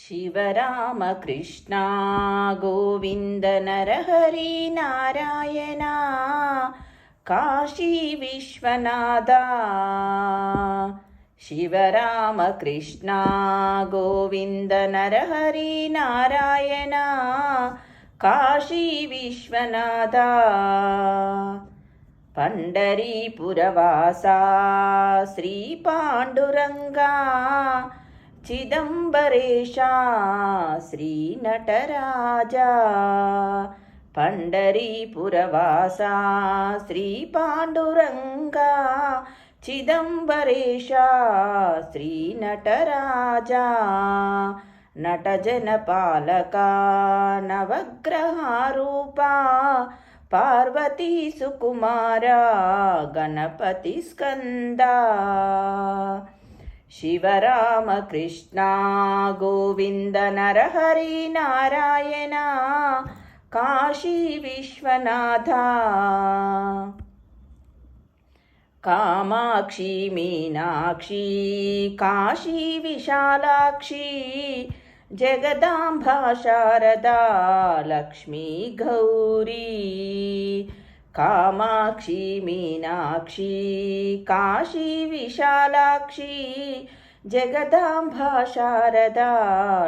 शिवरामकृष्णा गोविन्दनरहरिनारायण काशीविश्वनाथः शिवरामकृष्णा गोविन्दनरहरिनारायणा काशीविश्वनाथः पण्डरीपुरवासा श्रीपाण्डुरङ्गा కాశీ విశ్వనాథ పండరీపురవాసా శ్రీ పాండురంగా చిదంబరేశా శ్రీ నటరాజా పండరీపురవాసా శ్రీ పాండురంగా शिवरामकृष्णा गोविन्दनरहरिनारायणा काशी विश्वनाथा। कामाक्षी मीनाक्षी काशीविशालाक्षी जगदाम्भा शारदा लक्ष्मी गौरी। காமாட்சி மீனாட்சி காஷி விஷாலாட்சி जगदाम्भा शारदा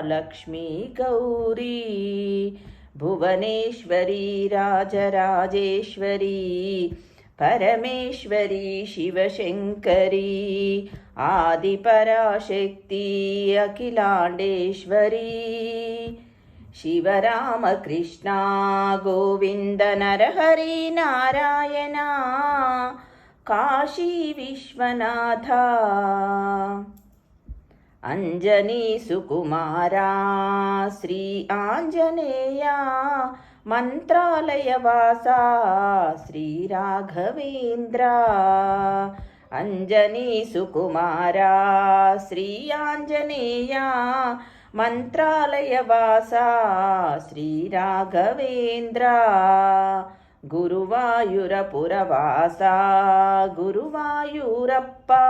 लक्ष्मी गौरी भुवनेश्वरी राजराजेश्वरी परमेश्वरी शिवशङ्करी आदिपराशक्ति अखिलाण्डेश्वरी కాశీ విశాలాక్షి జగదాంబా శారదా లక్ష్మీ గౌరీ భువనేశ్వరి రాజరాజేశ్వరి పరమేశ్వరి శివశంకరి ఆదిపరాశక్తి అఖిలాండేశ్వరి శివరామకృష్ణ मन्त्रालयवासा श्रीराघवेन्द्रा गुरुवायुरपुरवासा गुरुवायुरप्पा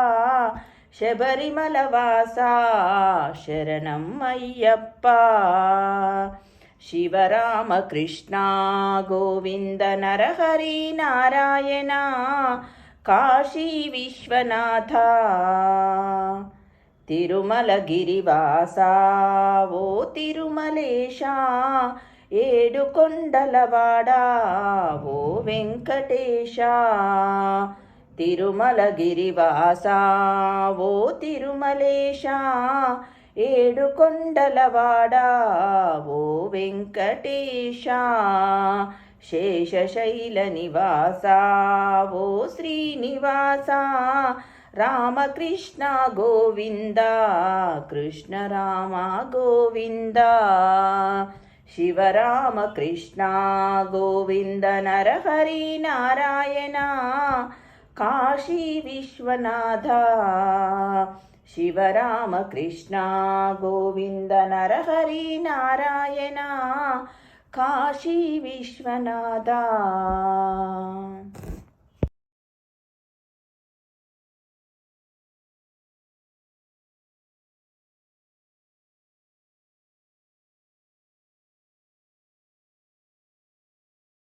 शबरिमलवासा शरणम् अय्यप्पा शिवरामकृष्णा गोविन्दनरहरिनारायणा काशीविश्वनाथा। రాఘవేంద్ర తిరుమల గిరివాసా ఓ తిరుమలేశా ఏడు కొండలవాడా ఓ వెంకటేశ. తిరుమల గిరివాసా ఓ తిరుమలేశ ఏడు కొండలవాడా ఓ వెంకటేశ. శేషశైల నివాసా ఓ శ్రీనివాసా రామకృష్ణ గోవింద కృష్ణ రామ గోవింద శివరామకృష్ణ గోవింద నరహరి నారాయణ కాశీ విశ్వనాథ శివరామకృష్ణ గోవింద నరహరి నారాయణ కాశీ విశ్వనాథ.